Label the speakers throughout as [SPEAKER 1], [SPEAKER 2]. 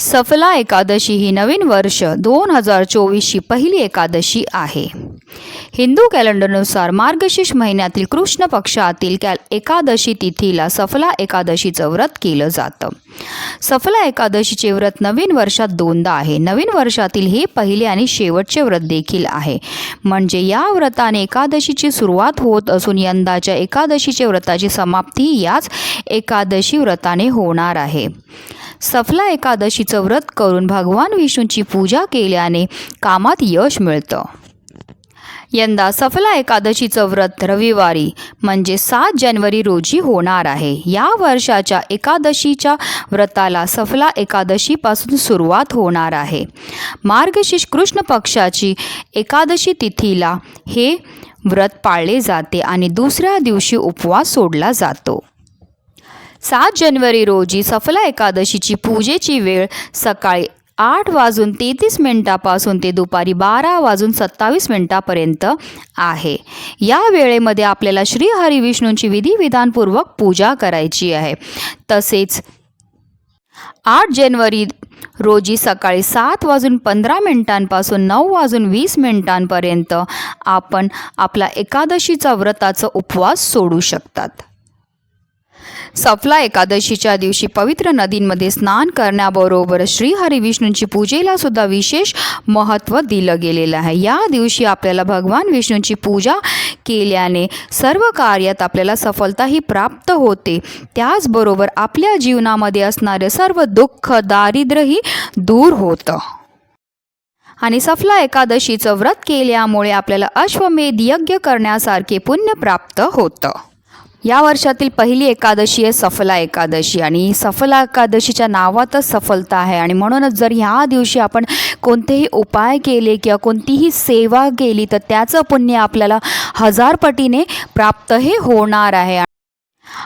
[SPEAKER 1] सफला एकादशी ही नवीन वर्ष दोन हजार चोवीसची पहिली एकादशी आहे. हिंदू कॅलेंडरनुसार मार्गशीर्ष महिन्यातील कृष्ण पक्षातील कॅल एकादशी तिथीला सफला एकादशीचं व्रत केलं जातं. सफला एकादशीचे व्रत नवीन वर्षात दोनदा आहे. नवीन वर्षातील हे पहिले आणि शेवटचे व्रत देखील आहे. म्हणजे या व्रताने एकादशीची सुरुवात होत असून यंदाच्या एकादशीचे व्रताची समाप्ती याच एकादशी व्रताने होणार आहे. सफला एकादशीचं व्रत करून भगवान विष्णूची पूजा केल्याने कामात यश मिळतं. यंदा सफला एकादशीचं व्रत रविवारी म्हणजे सात जानेवारी रोजी होणार आहे. या वर्षाच्या एकादशीच्या व्रताला सफला एकादशीपासून सुरुवात होणार आहे. मार्गशीर्ष कृष्ण पक्षाची एकादशी तिथीला हे व्रत पाळले जाते आणि दुसऱ्या दिवशी उपवास सोडला जातो. सात जानेवारी रोजी सफला एकादशीची पूजेची वेळ सकाळी आठ वाजून तेहतीस मिनिटापासून ते दुपारी बारा वाजून सत्तावीस मिनिटापर्यंत आहे. या वेळेमध्ये आपल्याला श्री हरिविष्णूंची विधिविधानपूर्वक पूजा करायची आहे. तसेच आठ जानेवारी रोजी सकाळी सात वाजून पंधरा मिनिटांपासून नऊ वाजून वीस मिनिटांपर्यंत आपण आपला एकादशीचा व्रताचा उपवास सोडू शकतात. सफला एकादशीच्या दिवशी पवित्र नदींमध्ये स्नान करण्याबरोबर श्री हरिविष्णूंची पूजेला सुद्धा विशेष महत्त्व दिलं गेलेलं आहे. या दिवशी आपल्याला भगवान विष्णूंची पूजा केल्याने सर्व कार्यात आपल्याला सफलताही प्राप्त होते. त्याचबरोबर आपल्या जीवनामध्ये असणारे सर्व दुःख दारिद्र्यही दूर होतं. आणि सफला एकादशीचं व्रत केल्यामुळे आपल्याला अश्वमेध यज्ञ करण्यासारखे पुण्य प्राप्त होतं. या वर्षातील पहिली एकादशी आहे सफला एकादशी आणि सफला एकादशीच्या नावातच सफलता आहे. आणि म्हणूनच जर ह्या दिवशी आपण कोणतेही उपाय केले किंवा कोणतीही सेवा केली तर त्याचं पुण्य आपल्याला हजार पटीने प्राप्त हे होणार आहे.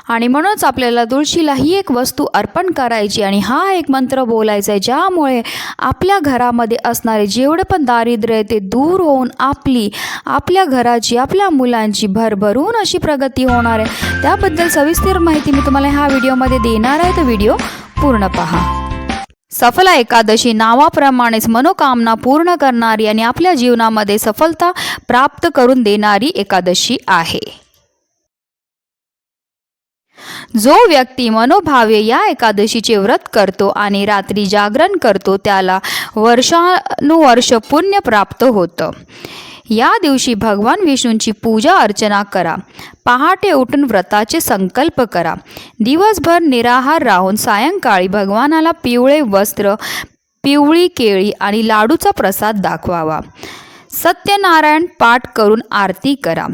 [SPEAKER 1] आणि म्हणूनच आपल्याला तुळशीला ही एक वस्तू अर्पण करायची आणि हा एक मंत्र बोलायचा आहे ज्यामुळे आपल्या घरामध्ये असणारे जेवढे पण दारिद्र्य आहे ते दूर होऊन आपली आपल्या घराची आपल्या मुलांची भरभरून अशी प्रगती होणार आहे. त्याबद्दल सविस्तर माहिती मी तुम्हाला ह्या व्हिडिओमध्ये देणार आहे. तर व्हिडिओ पूर्ण पहा. सफला एकादशी नावाप्रमाणेच मनोकामना पूर्ण करणारी आणि आपल्या जीवनामध्ये सफलता प्राप्त करून देणारी एकादशी आहे. जो व्यक्ती मनोभावे या एकादशीचे व्रत करतो आणि रात्री जागरण करतो त्याला वर्षानुवर्ष पुण्य प्राप्त होतं. या दिवशी भगवान विष्णूंची पूजा अर्चना करा. पहाटे उठून व्रताचे संकल्प करा. दिवसभर निराहार राहून सायंकाळी भगवानाला पिवळे वस्त्र पिवळी केळी आणि लाडूचा प्रसाद दाखवावा. सत्यनारायण पाठ करून आरती करा.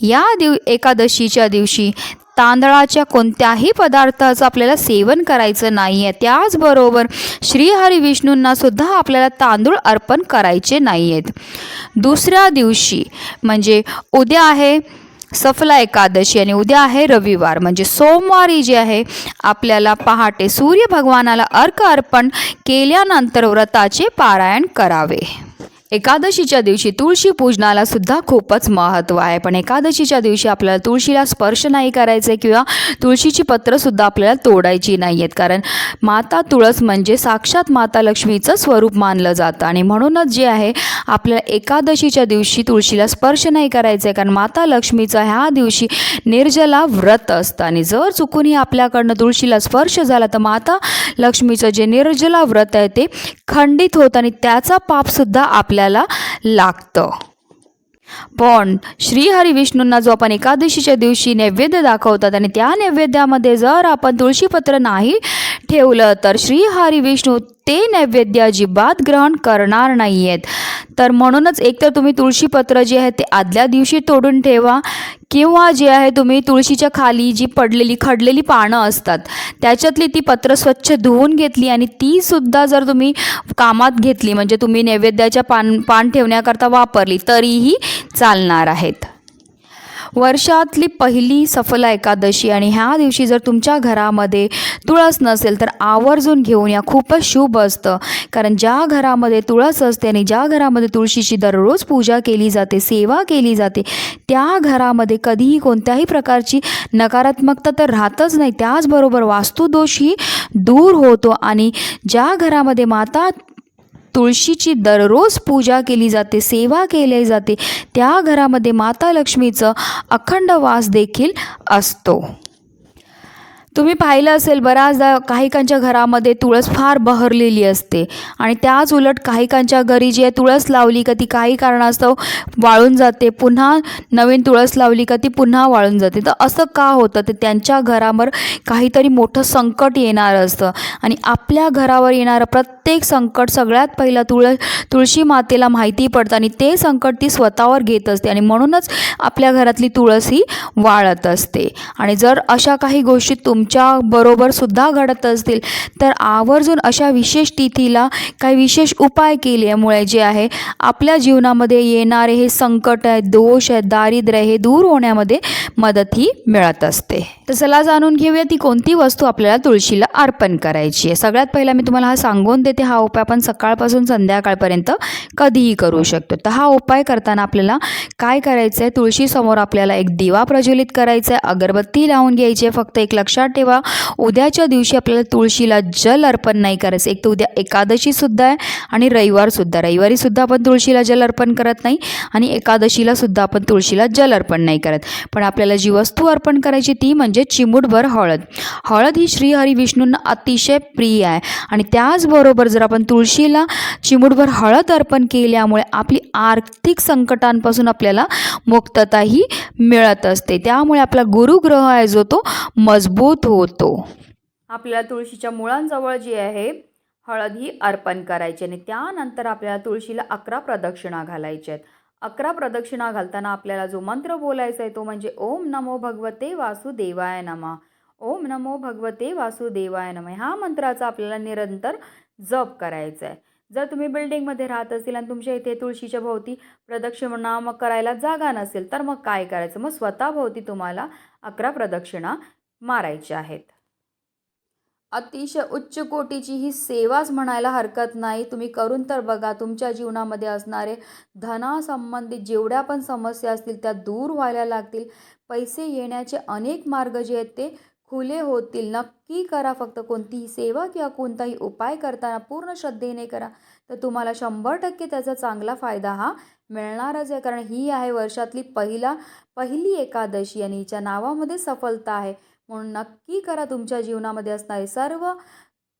[SPEAKER 1] या दिव एकादशीच्या दिवशी तांदळाच्या कोणत्याही पदार्थाचं आपल्याला सेवन करायचं नाही आहे त्याचबरोबर श्रीहरी विष्णूंना सुद्धा आपल्याला तांदूळ अर्पण करायचे नाही आहेत दुसऱ्या दिवशी म्हणजे उद्या आहे सफला एकादशी आणि उद्या आहे रविवार. म्हणजे सोमवारी जे आहे आपल्याला पहाटे सूर्य भगवानाला अर्क अर्पण केल्यानंतर व्रताचे पारायण करावे. एकादशीच्या दिवशी तुळशी पूजनाला सुद्धा खूपच महत्त्व आहे. पण एकादशीच्या दिवशी आपल्याला तुळशीला स्पर्श नाही करायचं आहे किंवा तुळशीची पत्रंसुद्धा आपल्याला तोडायची नाही आहेत कारण माता तुळस म्हणजे साक्षात माता लक्ष्मीचं स्वरूप मानलं जातं. आणि म्हणूनच जे आहे आपल्याला एकादशीच्या दिवशी तुळशीला स्पर्श नाही करायचं. आहे कारण माता लक्ष्मीचं ह्या दिवशी निर्जला व्रत असतं. आणि जर चुकूनही आपल्याकडनं तुळशीला स्पर्श झाला तर माता लक्ष्मीचं जे निर्जला व्रत आहे ते खंडित होतं. आणि त्याचा पापसुद्धा आपल्या आपल्याला लागतं. पण श्रीहरी विष्णूंना जो आपण एकादशीच्या दिवशी नैवेद्य दाखवतात आणि त्या नैवेद्यामध्ये जर आपण तुळशीपत्र नाही ठेवलं तर श्री विष्णू ते नैवेद्य अजिबात ग्रहण करणार नाही आहेत तर म्हणूनच एकतर तुम्ही तुळशीपत्र जे आहे ते आदल्या दिवशी तोडून ठेवा किंवा जे आहे तुम्ही तुळशीच्या खाली जी पडलेली खडलेली पानं असतात त्याच्यातली ती पत्र स्वच्छ धुवून घेतली आणि तीसुद्धा जर तुम्ही कामात घेतली म्हणजे तुम्ही नैवेद्याच्या पान पान ठेवण्याकरता वापरली तरीही चालणार आहेत. वर्षातली पहिली सफला एकादशी आणि ह्या दिवशी जर तुमच्या घरामध्ये तुळस नसेल तर आवर्जून घेऊन या. खूपच शुभ असतं. कारण ज्या घरामध्ये तुळस असते आणि ज्या घरामध्ये तुळशीची दररोज पूजा केली जाते सेवा केली जाते त्या घरामध्ये कधीही कोणत्याही प्रकारची नकारात्मकता तर राहतच नाही. त्याचबरोबर वास्तुदोषही दूर होतो आणि ज्या घरामध्ये माता तुळशीची दररोज पूजा केली जाते सेवा केली जाते. त्या घरामध्ये माता लक्ष्मीचं अखंड वास देखील असतो. तुम्ही पाहिलं असेल बऱ्याचदा काहीकांच्या घरामध्ये तुळस फार बहरलेली असते. आणि त्याच उलट काहीकांच्या घरी जी आहे तुळस लावली का ती काही कारणास्तव वाळून जाते. पुन्हा नवीन तुळस लावली का ती पुन्हा वाळून जाते. तर असं का होतं? तर त्यांच्या घरावर काहीतरी मोठं संकट येणार असतं. आणि आपल्या घरावर येणारं प्रत्येक संकट सगळ्यात पहिला तुळ तुळशी मातेला माहिती पडतं आणि ते संकट ती स्वतःवर घेत असते. आणि म्हणूनच आपल्या घरातली तुळस ही वाळत असते. आणि जर अशा काही गोष्टी तुम बरोबर सुद्धा घडत असतील. तर आवर्जून अशा विशेष तिथीला काही विशेष उपाय केल्यामुळे जे आहे आपल्या जीवनामध्ये येणारे हे संकट आहेत दोष आहेत दारिद्र्य हे दूर होण्यामध्ये मदत ही मिळत असते. तर चला जाणून घेऊया ती कोणती वस्तू आपल्याला तुळशीला अर्पण करायची आहे. सगळ्यात पहिला मी तुम्हाला हा सांगून देते हा उपाय आपण सकाळपासून संध्याकाळपर्यंत कधीही करू शकतो. तर हा उपाय करताना आपल्याला काय करायचं आहे तुळशीसमोर आपल्याला एक दिवा प्रज्वलित करायचा आहे अगरबत्ती लावून घ्यायची आहे फक्त एक लक्षात ठेवा. उद्याच्या दिवशी आपल्याला तुळशीला जल अर्पण नाही करायचं. एक तर उद्या एकादशीसुद्धा आहे आणि रविवारसुद्धा रविवारीसुद्धा आपण तुळशीला जल अर्पण करत नाही आणि एकादशीला सुद्धा आपण तुळशीला जल अर्पण नाही करत. पण आपल्याला जी वस्तू अर्पण करायची ती म्हणजे चिमूटभर हळद. हळद ही श्रीहरी विष्णूंना अतिशय प्रिय आहे. आणि त्याचबरोबर जर आपण तुळशीला चिमूटभर हळद अर्पण केल्यामुळे आपली आर्थिक संकटांपासून आपल्याला मुक्तताही मिळत असते. त्यामुळे आपला गुरुग्रह आहे जो तो मजबूत होतो. आपल्याला तुळशीच्या मुळांजवळ जी आहे हळद ही अर्पण करायची आणि त्यानंतर आपल्याला तुळशीला अकरा प्रदक्षिणा घालायच्या आहेत. अकरा प्रदक्षिणा घालताना आपल्याला जो मंत्र बोलायचा आहे तो म्हणजे ओम नमो भगवते वासुदेवाय नमा. ओम नमो भगवते वासुदेवाय नम. ह्या मंत्राचा आपल्याला निरंतर जप करायचा आहे. जर तुम्ही बिल्डिंगमध्ये राहत असेल आणि तुमच्या इथे तुळशीच्या भोवती प्रदक्षिणा मग करायला जागा नसेल तर मग काय करायचं? मग स्वतःभोवती तुम्हाला अकरा प्रदक्षिणा मारायचे आहेत. अतिशय उच्च कोटीची ही सेवाच म्हणायला हरकत नाही. तुम्ही करून तर बघा तुमच्या जीवनामध्ये असणारे धनासंबंधित जेवढ्या पण समस्या असतील त्या दूर व्हायला लागतील. पैसे येण्याचे अनेक मार्ग जे आहेत ते खुले होतील. नक्की करा फक्त कोणतीही सेवा किंवा कोणताही उपाय करताना पूर्ण श्रद्धेने करा. तर तुम्हाला शंभर टक्के त्याचा चांगला फायदा हा मिळणारच आहे कारण ही आहे वर्षातली पहिला पहिली एकादशी आणि हिच्या नावामध्ये सफलता आहे. म्हणून नक्की करा तुमच्या जीवनामध्ये असणारे सर्व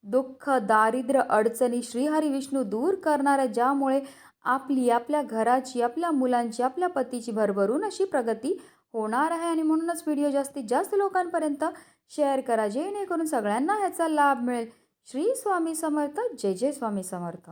[SPEAKER 1] दुःख दारिद्र्य अडचणी श्रीहरी विष्णू दूर करणार ज्यामुळे आपली आपल्या घराची आपल्या मुलांची आपल्या पतीची भरभरून अशी प्रगती होणार आहे. आणि म्हणूनच व्हिडिओ जास्तीत जास्त लोकांपर्यंत शेअर करा जेणेकरून सगळ्यांना ह्याचा लाभ मिळेल. श्री स्वामी समर्थ जय जय स्वामी समर्थ.